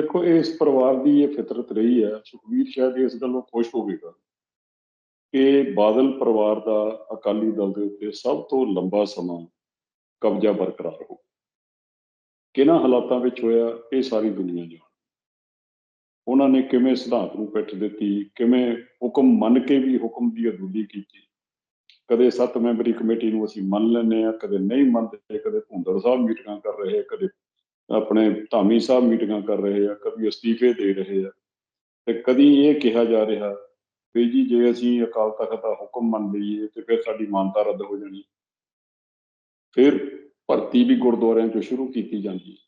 ਦੇਖੋ, ਇਸ ਪਰਿਵਾਰ ਦੀ ਇਹ ਫਿਤਰਤ ਰਹੀ ਹੈ, ਸੁਖਬੀਰ ਸ਼ਾਇਦ ਇਸ ਗੱਲੋਂ ਖੁਸ਼ ਹੋਵੇਗਾ ਕਿ ਬਾਦਲ ਪਰਿਵਾਰ ਦਾ ਅਕਾਲੀ ਦਲ ਦੇ ਉੱਤੇ ਸਭ ਤੋਂ ਲੰਬਾ ਸਮਾਂ ਕਬਜ਼ਾ ਬਰਕਰਾਰ ਹੋ ਕਿਹਨਾਂ ਹਾਲਾਤਾਂ ਵਿੱਚ ਹੋਇਆ, ਇਹ ਸਾਰੀ ਦੁਨੀਆ ਜਾਣ ਉਹਨਾਂ ਨੇ ਕਿਵੇਂ ਸਿਧਾਂਤ ਨੂੰ ਪਿੱਠ ਦਿੱਤੀ, ਕਿਵੇਂ ਹੁਕਮ ਮੰਨ ਕੇ ਵੀ ਹੁਕਮ ਦੀ ਅਦੁੱਲੀ ਕੀਤੀ। ਕਦੇ ਸੱਤ ਮੈਂਬਰੀ ਕਮੇਟੀ ਨੂੰ ਅਸੀਂ ਮੰਨ ਲੈਂਦੇ ਆ ਕਦੇ ਨਹੀਂ ਮੰਨਦੇ, ਕਦੇ ਭੁੰਦੜ ਸਾਹਿਬ ਮੀਟਿੰਗਾਂ ਕਰ ਰਹੇ, ਕਦੇ ਆਪਣੇ ਧਾਮੀ ਸਾਹਿਬ ਮੀਟਿੰਗਾਂ ਕਰ ਰਹੇ ਆ, ਕਦੀ ਅਸਤੀਫੇ ਦੇ ਰਹੇ ਆ ਤੇ ਕਦੀ ਇਹ ਕਿਹਾ ਜਾ ਰਿਹਾ ਵੀ ਜੀ ਜੇ ਅਸੀਂ ਅਕਾਲ ਤਖਤ ਦਾ ਹੁਕਮ ਮੰਨ ਲਈਏ ਤੇ ਫਿਰ ਸਾਡੀ ਮਾਨਤਾ ਰੱਦ ਹੋ ਜਾਣੀ। ਫਿਰ ਭਰਤੀ ਵੀ ਗੁਰਦੁਆਰਿਆਂ 'ਚੋਂ ਸ਼ੁਰੂ ਕੀਤੀ ਜਾਂਦੀ।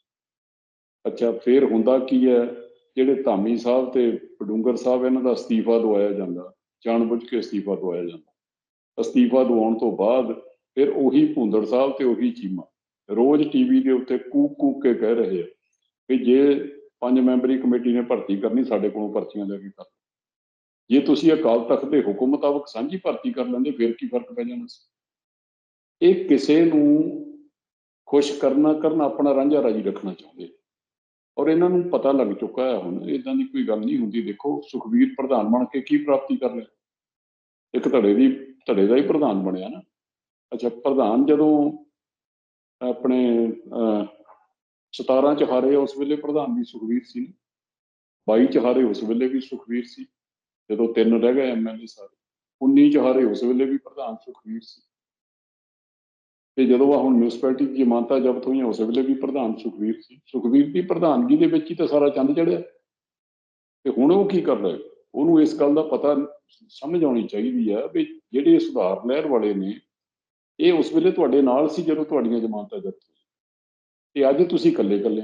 ਅੱਛਾ, ਫਿਰ ਹੁੰਦਾ ਕੀ ਹੈ? ਜਿਹੜੇ ਧਾਮੀ ਸਾਹਿਬ ਤੇ ਪਡੂੰਗਰ ਸਾਹਿਬ, ਇਹਨਾਂ ਦਾ ਅਸਤੀਫਾ ਦਵਾਇਆ ਜਾਂਦਾ, ਜਾਣਬੁੱਝ ਕੇ ਅਸਤੀਫਾ ਦਵਾਇਆ ਜਾਂਦਾ। ਅਸਤੀਫਾ ਦਵਾਉਣ ਤੋਂ ਬਾਅਦ ਫਿਰ ਉਹੀ ਭੁੰਦੜ ਸਾਹਿਬ ਤੇ ਉਹੀ ਚੀਮਾ। ਰੋਜ਼ ਟੀਵੀ ਦੇ ਉੱਤੇ ਕੂਕ ਕੂਕ ਕੇ ਕਹਿ ਰਹੇ ਆ ਕਿ ਜੇ ਪੰਜ ਮੈਂਬਰੀ ਕਮੇਟੀ ਨੇ ਭਰਤੀ ਕਰਨੀ, ਸਾਡੇ ਕੋਲੋਂ ਪਰਚੀਆਂ ਲੈ ਕੇ ਕਰ ਜੇ ਤੁਸੀਂ ਅਕਾਲ ਤਖਤ ਦੇ ਹੁਕਮ ਮੁਤਾਬਕ ਸਾਂਝੀ ਭਰਤੀ ਕਰ ਲੈਂਦੇ, ਫਿਰ ਕੀ ਫ਼ਰਕ ਪੈ ਜਾਣਾ ਸੀ? ਇਹ ਕਿਸੇ ਨੂੰ ਖੁਸ਼ ਕਰਨਾ, ਕਰਨ ਆਪਣਾ ਰਾਂਝਾ ਰਾਜੀ ਰੱਖਣਾ ਚਾਹੁੰਦੇ ਔਰ ਇਹਨਾਂ ਨੂੰ ਪਤਾ ਲੱਗ ਚੁੱਕਾ ਹੈ ਹੁਣ ਇਦਾਂ ਦੀ ਕੋਈ ਗੱਲ ਨਹੀਂ ਹੁੰਦੀ। ਦੇਖੋ ਸੁਖਵੀਰ ਪ੍ਰਧਾਨ ਬਣ ਕੇ ਕੀ ਪ੍ਰਾਪਤੀ ਕਰ ਲਿਆ ਇੱਕ ਧੜੇ ਦੀ, ਧੜੇ ਦਾ ਹੀ ਪ੍ਰਧਾਨ ਬਣਿਆ ਨਾ। ਅੱਛਾ, ਪ੍ਰਧਾਨ ਜਦੋਂ ਆਪਣੇ 17 ਚ ਹਾਰੇ ਉਸ ਵੇਲੇ ਪ੍ਰਧਾਨ ਵੀ ਸੁਖਵੀਰ ਸੀ 22 ਚ ਹਾਰੇ ਉਸ ਵੇਲੇ ਵੀ ਸੁਖਵੀਰ ਸੀ। ਜਦੋਂ ਤਿੰਨ ਰਹਿ ਗਏ ਐਮਐਲਏ ਸਾਰੇ। 19 ਚ ਹਾਰੇ ਉਸ ਵੇਲੇ ਵੀ ਪ੍ਰਧਾਨ ਸੁਖਵੀਰ ਸੀ। ਤੇ ਜਦੋਂ ਆ ਹੁਣ ਮਿਊਨਿਸਪੈਲਿਟੀ ਦੀ ਜ਼ਮਾਨਤਾਂ ਜ਼ਬਤ ਹੋਈਆਂ, ਉਸ ਵੇਲੇ ਵੀ ਪ੍ਰਧਾਨ ਸੁਖਵੀਰ ਸੀ। ਸੁਖਵੀਰ ਦੀ ਪ੍ਰਧਾਨਗੀ ਦੇ ਵਿੱਚ ਹੀ ਤਾਂ ਸਾਰਾ ਚੰਦ ਚੜਿਆ ਤੇ ਹੁਣ ਉਹ ਕੀ ਕਰ ਰਿਹਾ ਉਹਨੂੰ ਇਸ ਗੱਲ ਦਾ ਪਤਾ ਸਮਝ ਆਉਣੀ ਚਾਹੀਦੀ ਹੈ ਵੀ ਜਿਹੜੇ ਸੁਧਾਰ ਲਹਿਰ ਵਾਲੇ ਨੇ ਇਹ ਉਸ ਵੇਲੇ ਤੁਹਾਡੇ ਨਾਲ ਸੀ ਜਦੋਂ ਤੁਹਾਡੀਆਂ ਜ਼ਮਾਨਤਾਂ ਜ਼ਬਤ ਹੋਈਆਂ ਤੇ ਅੱਜ ਤੁਸੀਂ ਇਕੱਲੇ ਇਕੱਲੇ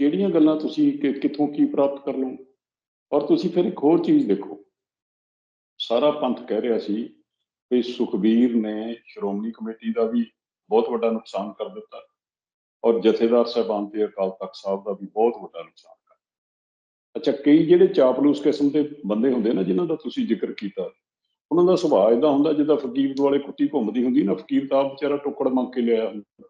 ਕਿਹੜੀਆਂ ਗੱਲਾਂ ਤੁਸੀਂ ਕਿੱਥੋਂ ਕੀ ਪ੍ਰਾਪਤ ਕਰ ਲਓ ਔਰ ਤੁਸੀਂ ਫਿਰ ਇੱਕ ਹੋਰ ਚੀਜ਼ ਦੇਖੋ। ਸਾਰਾ ਪੰਥ ਕਹਿ ਰਿਹਾ ਸੀ ਕਿ ਸੁਖਬੀਰ ਨੇ ਸ਼੍ਰੋਮਣੀ ਕਮੇਟੀ ਦਾ ਵੀ ਬਹੁਤ ਵੱਡਾ ਨੁਕਸਾਨ ਕਰ ਦਿੱਤਾ ਔਰ ਜਥੇਦਾਰ ਸਾਹਿਬਾਨ ਤੇ ਅਕਾਲ ਤਖਤ ਸਾਹਿਬ ਦਾ ਵੀ ਬਹੁਤ ਵੱਡਾ ਨੁਕਸਾਨ ਕਰ ਅੱਛਾ, ਕਈ ਜਿਹੜੇ ਚਾਪਲੂਸ ਕਿਸਮ ਦੇ ਬੰਦੇ ਹੁੰਦੇ ਨਾ, ਜਿਨ੍ਹਾਂ ਦਾ ਤੁਸੀਂ ਜ਼ਿਕਰ ਕੀਤਾ ਉਹਨਾਂ ਦਾ ਸੁਭਾਅ ਇਦਾਂ ਹੁੰਦਾ ਜਿੱਦਾਂ ਫਕੀਰ ਦੁਆਲੇ ਕੁੱਤੀ ਘੁੰਮਦੀ ਹੁੰਦੀ ਨਾ, ਫਕੀਰ ਤਾਂ ਵਿਚਾਰਾ ਟੁੱਕੜ ਮੰਗ ਕੇ ਲਿਆ ਹੁੰਦਾ।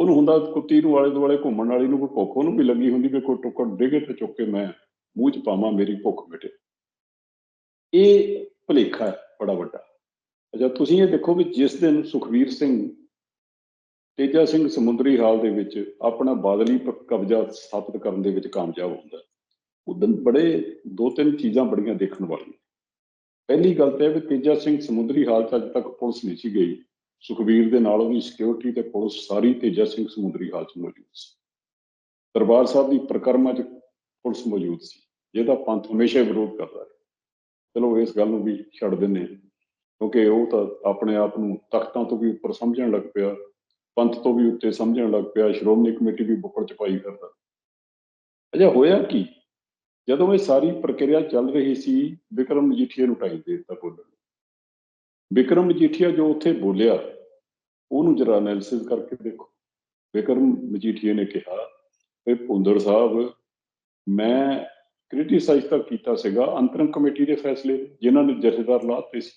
ਉਹਨੂੰ ਹੁੰਦਾ ਕੁੱਤੀ ਨੂੰ ਆਲੇ ਦੁਆਲੇ ਘੁੰਮਣ ਵਾਲੀ ਨੂੰ ਕੋਈ ਭੁੱਖ ਉਹਨੂੰ ਵੀ ਲੱਗੀ ਹੁੰਦੀ ਵੀ ਕੋਈ ਟੁੱਕੜ ਡਿੱਗੇ ਤੇ ਚੁੱਕ ਕੇ ਮੈਂ ਮੂੰਹ 'ਚ ਪਾਵਾਂ, ਮੇਰੀ ਭੁੱਖ ਮਿਟੇ। ਇਹ ਭਲੇਖਾ ਹੈ ਬੜਾ ਵੱਡਾ। ਅੱਛਾ, ਤੁਸੀਂ ਇਹ ਦੇਖੋ ਵੀ ਜਿਸ ਦਿਨ ਸੁਖਵੀਰ ਸਿੰਘ, ਤੇਜਾ ਸਿੰਘ ਸਮੁੰਦਰੀ ਹਾਲ ਦੇ ਵਿੱਚ ਆਪਣਾ ਬਾਦਲੀ ਕਬਜ਼ਾ ਸਥਾਪਿਤ ਕਰਨ ਦੇ ਵਿੱਚ ਕਾਮਯਾਬ ਹੁੰਦਾ ਉਦੋਂ ਬੜੇ ਦੋ ਤਿੰਨ ਚੀਜ਼ਾਂ ਬੜੀਆਂ ਦੇਖਣ ਵਾਲੀਆਂ। ਪਹਿਲੀ ਗੱਲ ਤਾਂ ਇਹ ਵੀ ਤੇਜਾ ਸਿੰਘ ਸਮੁੰਦਰੀ ਹਾਲਤ 'ਚ ਅੱਜ ਤੱਕ ਪੁਲਿਸ ਨਹੀਂ ਸੀ ਗਈ। ਸੁਖਵੀਰ ਦੇ ਨਾਲ ਉਹਦੀ ਸਿਕਿਉਰਿਟੀ ਤੇ ਪੁਲਿਸ ਸਾਰੀ ਤੇਜਾ ਸਿੰਘ ਸਮੁੰਦਰੀ ਹਾਲ 'ਚ ਮੌਜੂਦ ਸੀ। ਦਰਬਾਰ ਸਾਹਿਬ ਦੀ ਪ੍ਰਕਰਮਾ 'ਚ ਪੁਲਿਸ ਮੌਜੂਦ ਸੀ, ਜਿਹਦਾ ਪੰਥ ਹਮੇਸ਼ਾ ਵਿਰੋਧ ਕਰਦਾ ਹੈ ਚਲੋ ਇਸ ਗੱਲ ਨੂੰ ਵੀ ਛੱਡ ਦਿੰਨੇ ਕਿਉਂਕਿ ਉਹ ਤਾਂ ਆਪਣੇ ਆਪ ਨੂੰ ਤਖਤਾਂ ਤੋਂ ਵੀ ਉੱਪਰ ਸਮਝਣ ਲੱਗ ਪਿਆ, ਪੰਥ ਤੋਂ ਵੀ ਉੱਤੇ ਸਮਝਣ ਲੱਗ ਪਿਆ, ਸ਼੍ਰੋਮਣੀ ਕਮੇਟੀ ਵੀ ਬੁੱਕੜ ਚ ਪਾਈ ਕਰਦਾ ਅਜਾ ਹੋਇਆ ਕੀ? ਜਦੋਂ ਇਹ ਸਾਰੀ ਪ੍ਰਕਿਰਿਆ ਚੱਲ ਰਹੀ ਸੀ, ਵਿਕਰਮ ਮਜੀਠੀਆ ਨੂੰ ਟਾਈਮ ਦੇ ਦਿੱਤਾ ਬੋਲਣ ਵਿਕਰਮ ਮਜੀਠੀਆ ਜੋ ਉੱਥੇ ਬੋਲਿਆ, ਉਹਨੂੰ ਜਰਾ ਐਨਾਲਿਸਿਸ ਕਰਕੇ ਦੇਖੋ। ਵਿਕਰਮ ਮਜੀਠੀਆ ਨੇ ਕਿਹਾ ਕਿ ਭੁੰਦੜ ਸਾਹਿਬ, ਮੈਂ ਕ੍ਰਿਟਿਸਾਈਜ਼ ਤਾਂ ਕੀਤਾ ਸੀਗਾ ਅੰਤਰੰਗ ਕਮੇਟੀ ਦੇ ਫੈਸਲੇ ਜਿਨ੍ਹਾਂ ਨੇ ਜਥੇਦਾਰ ਲਾਤੇ ਸੀ।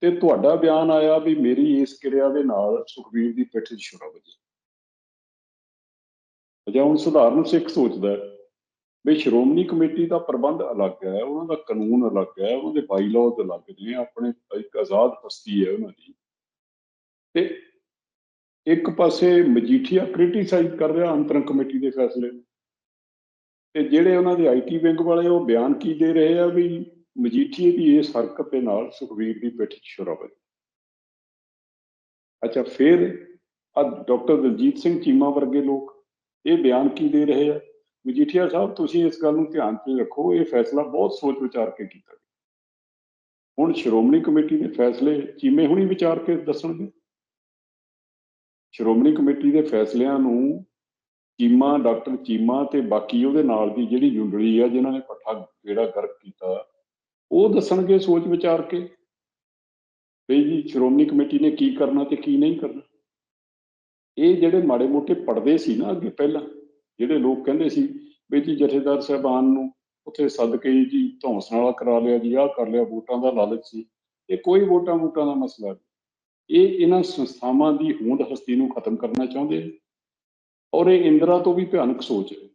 ਤੇ ਤੁਹਾਡਾ ਬਿਆਨ ਆਇਆ ਵੀ ਮੇਰੀ ਇਸ ਕਿਰਿਆ ਦੇ ਨਾਲ ਸੁਖਵੀਰ ਦੀ ਪਿੱਠ 'ਚ ਛੁਰਾ ਵੱਜੀ ਅਜਾ ਹੁਣ ਸਧਾਰਨ ਸਿੱਖ ਸੋਚਦਾ ਵੀ ਸ਼੍ਰੋਮਣੀ ਕਮੇਟੀ ਦਾ ਪ੍ਰਬੰਧ ਅਲੱਗ ਹੈ, ਉਹਨਾਂ ਦਾ ਕਾਨੂੰਨ ਅਲੱਗ ਹੈ, ਉਹਨਾਂ ਦੇ ਬਾਈਲਾਅਜ਼ ਅਲੱਗ ਨੇ, ਆਪਣੇ ਇੱਕ ਆਜ਼ਾਦ ਹਸਤੀ ਹੈ ਉਹਨਾਂ ਦੀ। ਤੇ ਇੱਕ ਪਾਸੇ ਮਜੀਠੀਆ ਕ੍ਰਿਟਿਸਾਈਜ਼ ਕਰ ਰਿਹਾ ਅੰਤਰੰਗ ਕਮੇਟੀ ਦੇ ਫੈਸਲੇ ਤੇ ਜਿਹੜੇ ਉਹਨਾਂ ਦੇ ਆਈਟੀ ਵਿੰਗ ਵਾਲੇ ਉਹ ਬਿਆਨ ਕੀ ਦੇ ਰਹੇ ਆ ਵੀ ਮਜੀਠੀਏ ਦੀ ਇਸ ਹਰਕਤ ਦੇ ਨਾਲ ਸੁਖਵੀਰ ਦੀ ਪਿੱਠ 'ਚ ਛੁਰਾ ਵੱਜੀ ਅੱਛਾ, ਫਿਰ ਆ ਡਾਕਟਰ ਦਲਜੀਤ ਸਿੰਘ ਚੀਮਾ ਵਰਗੇ ਲੋਕ ਇਹ ਬਿਆਨ ਕੀ ਦੇ ਰਹੇ ਆ? ਮਜੀਠੀਆ ਸਾਹਿਬ, ਤੁਸੀਂ ਇਸ ਗੱਲ ਨੂੰ ਧਿਆਨ 'ਚ ਰੱਖੋ, ਇਹ ਫੈਸਲਾ ਬਹੁਤ ਸੋਚ ਵਿਚਾਰ ਕੇ ਕੀਤਾ ਗਿਆ। ਹੁਣ ਸ਼੍ਰੋਮਣੀ ਕਮੇਟੀ ਦੇ ਫੈਸਲੇ ਚੀਮੇ ਹੁਣੀ ਵਿਚਾਰ ਕੇ ਦੱਸਣਗੇ। ਸ਼੍ਰੋਮਣੀ ਕਮੇਟੀ ਦੇ ਫੈਸਲਿਆਂ ਨੂੰ ਚੀਮਾ, ਡਾਕਟਰ ਚੀਮਾ ਤੇ ਬਾਕੀ ਉਹਦੇ ਨਾਲ ਦੀ ਜਿਹੜੀ ਜੁੰਡਲੀ ਆ, ਜਿਨ੍ਹਾਂ ਨੇ ਪੱਠਾ ਜਿਹੜਾ ਗਰਕ ਕੀਤਾ, ਉਹ ਦੱਸਣਗੇ ਸੋਚ ਵਿਚਾਰ ਕੇ ਵੀ ਜੀ ਸ਼੍ਰੋਮਣੀ ਕਮੇਟੀ ਨੇ ਕੀ ਕਰਨਾ ਤੇ ਕੀ ਨਹੀਂ ਕਰਨਾ। ਇਹ ਜਿਹੜੇ ਮਾੜੇ ਮੋਟੇ ਪੜਦੇ ਸੀ ਨਾ ਅੱਗੇ ਪਹਿਲਾਂ ਜਿਹੜੇ ਲੋਕ ਕਹਿੰਦੇ ਸੀ ਵੀ ਜੀ ਜਥੇਦਾਰ ਸਾਹਿਬਾਨ ਨੂੰ ਉੱਥੇ ਸੱਦ ਕੇ ਜੀ ਧੌਂਸ ਨਾਲਾ ਕਰਾ ਲਿਆ ਜੀ, ਆਹ ਕਰ ਲਿਆ, ਵੋਟਾਂ ਦਾ ਲਾਲਚ ਸੀ, ਇਹ ਕੋਈ ਵੋਟਾਂ ਵੋਟਾਂ ਦਾ ਮਸਲਾ ਨਹੀਂ। ਇਹ ਇਹਨਾਂ ਸੰਸਥਾਵਾਂ ਦੀ ਹੋਂਦ ਹਸਤੀ ਨੂੰ ਖਤਮ ਕਰਨਾ ਚਾਹੁੰਦੇ ਔਰ ਇਹ ਇੰਦਰਾ ਤੋਂ ਵੀ ਭਿਆਨਕ ਸੋਚ ਹੈ।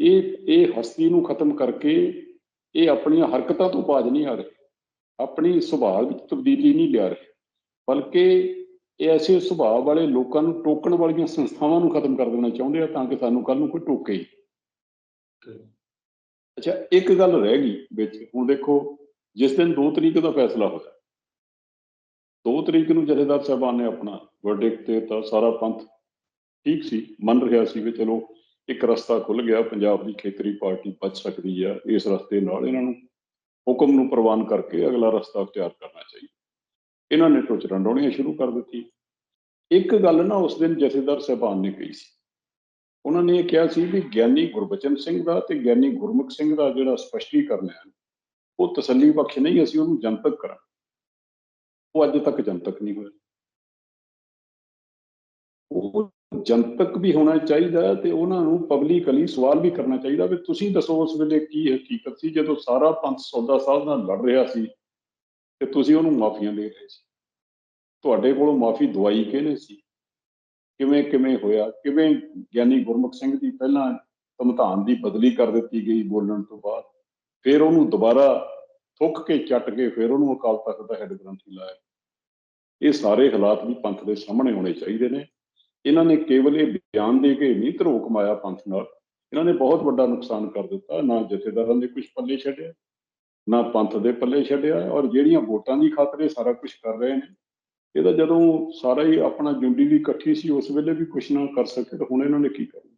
ਇਹ ਇਹ ਹਸਤੀ ਨੂੰ ਖਤਮ ਕਰਕੇ ਇਹ ਆਪਣੀਆਂ ਹਰਕਤਾਂ ਤੋਂ ਬਾਜ ਨਹੀਂ ਆ ਰਹੇ, ਆਪਣੀ ਸੁਭਾਅ ਵਿੱਚ ਤਬਦੀਲੀ ਨਹੀਂ ਲਿਆ ਰਹੇ, ਬਲਕਿ ਇਹ ਐਸੇ ਸੁਭਾਅ ਵਾਲੇ ਲੋਕਾਂ ਨੂੰ ਟੋਕਣ ਵਾਲੀਆਂ ਸੰਸਥਾਵਾਂ ਨੂੰ ਖਤਮ ਕਰ ਦੇਣਾ ਚਾਹੁੰਦੇ ਆ ਤਾਂ ਕਿ ਸਾਨੂੰ ਕੱਲ ਨੂੰ ਕੋਈ ਟੋਕੇ ਹੀ। ਅੱਛਾ ਇੱਕ ਗੱਲ ਰਹਿ ਗਈ ਵਿੱਚ ਹੁਣ ਦੇਖੋ ਜਿਸ ਦਿਨ 2 ਤਰੀਕ ਦਾ ਫੈਸਲਾ ਹੋਇਆ 2 ਤਰੀਕ ਨੂੰ ਜਥੇਦਾਰ ਸਾਹਿਬਾਨ ਨੇ ਆਪਣਾ ਵਰਡਿਕਟ ਤੇ ਤਾਂ ਸਾਰਾ ਪੰਥ ਠੀਕ ਸੀ ਮੰਨ ਰਿਹਾ ਸੀ ਵੀ ਚਲੋ ਇੱਕ ਰਸਤਾ ਖੁੱਲ ਗਿਆ ਪੰਜਾਬ ਦੀ ਖੇਤਰੀ ਪਾਰਟੀ ਬਚ ਸਕਦੀ ਆ ਇਸ ਰਸਤੇ ਨਾਲ ਇਹਨਾਂ ਨੂੰ ਹੁਕਮ ਨੂੰ ਪ੍ਰਵਾਨ ਕਰਕੇ ਅਗਲਾ ਰਸਤਾ ਅਖਤਿਆਰ ਕਰਨਾ ਚਾਹੀਦਾ। ਇਹਨਾਂ ਨੇ ਟੁੱਚ ਰੰਡੋਣੀਆਂ ਸ਼ੁਰੂ ਕਰ ਦਿੱਤੀ ਇੱਕ ਗੱਲ ਨਾ ਉਸ ਦਿਨ ਜਥੇਦਾਰ ਸਾਹਿਬਾਨ ਨੇ ਕਹੀ ਸੀ। ਉਹਨਾਂ ਨੇ ਇਹ ਕਿਹਾ ਸੀ ਵੀ ਗਿਆਨੀ ਗੁਰਬਚਨ ਸਿੰਘ ਦਾ ਤੇ ਗਿਆਨੀ ਗੁਰਮੁਖ ਸਿੰਘ ਦਾ ਜਿਹੜਾ ਸਪਸ਼ਟੀਕਰਨ ਹੈ, ਉਹ ਤਸੱਲੀ ਬਖਸ਼ ਨਹੀਂ, ਅਸੀਂ ਉਹਨੂੰ ਜਨਤਕ ਕਰਾਂ ਉਹ ਅੱਜ ਤੱਕ ਜਨਤਕ ਨਹੀਂ ਹੋਇਆ। ਉਹ ਜਨਤਕ ਵੀ ਹੋਣਾ ਚਾਹੀਦਾ ਹੈ ਤੇ ਉਹਨਾਂ ਨੂੰ ਪਬਲਿਕਲੀ ਸਵਾਲ ਵੀ ਕਰਨਾ ਚਾਹੀਦਾ ਵੀ ਤੁਸੀਂ ਦੱਸੋ ਉਸ ਵੇਲੇ ਕੀ ਹਕੀਕਤ ਸੀ ਜਦੋਂ ਸਾਰਾ ਪੰਥ ਸੌਦਾ ਸਾਹਿਬ ਨਾਲ ਲੜ ਰਿਹਾ ਸੀ ਤੇ ਤੁਸੀਂ ਉਹਨੂੰ ਮਾਫੀਆਂ ਦੇ ਰਹੇ ਸੀ। ਤੁਹਾਡੇ ਕੋਲੋਂ ਮਾਫੀ ਦਵਾਈ ਕਿਹਨੇ ਸੀ? ਕਿਵੇਂ ਕਿਵੇਂ ਹੋਇਆ? ਕਿਵੇਂ ਗਿਆਨੀ ਗੁਰਮੁਖ ਸਿੰਘ ਦੀ ਪਹਿਲਾਂ ਧਮਧਾਨ ਦੀ ਬਦਲੀ ਕਰ ਦਿੱਤੀ ਗਈ ਬੋਲਣ ਤੋਂ ਬਾਅਦ? ਫਿਰ ਉਹਨੂੰ ਦੁਬਾਰਾ ਥੁੱਕ ਕੇ ਚੱਟ ਕੇ ਫਿਰ ਉਹਨੂੰ ਅਕਾਲ ਤਖਤ ਦਾ ਹੈੱਡ ਗ੍ਰੰਥੀ ਲਾਇਆ। ਇਹ ਸਾਰੇ ਹਾਲਾਤ ਵੀ ਪੰਥ ਦੇ ਸਾਹਮਣੇ ਹੋਣੇ ਚਾਹੀਦੇ ਨੇ। ਇਹਨਾਂ ਨੇ ਕੇਵਲ ਇਹ ਬਿਆਨ ਦੇ ਕੇ ਨਹੀਂ ਧਰੋ ਕਮਾਇਆ ਪੰਥ ਨਾਲ। ਇਹਨਾਂ ਨੇ ਬਹੁਤ ਵੱਡਾ ਨੁਕਸਾਨ ਕਰ ਦਿੱਤਾ। ਨਾ ਜਥੇਦਾਰਾਂ ਦੇ ਕੁਝ ਪੱਲੇ ਛੱਡਿਆ ਨਾ ਪੰਥ ਦੇ ਪੱਲੇ ਛੱਡਿਆ ਔਰ ਜਿਹੜੀਆਂ ਵੋਟਾਂ ਦੀ ਖਾਤਰ ਇਹ ਸਾਰਾ ਕੁਝ ਕਰ ਰਹੇ ਨੇ। ਇਹਦਾ ਜਦੋਂ ਸਾਰਾ ਹੀ ਆਪਣਾ ਜੁੰਡੀ ਵੀ ਇਕੱਠੀ ਸੀ, ਉਸ ਵੇਲੇ ਵੀ ਕੁਝ ਨਾ ਕਰ ਸਕੇ ਤਾਂ ਹੁਣ ਇਹਨਾਂ ਨੇ ਕੀ ਕਰਨਾ?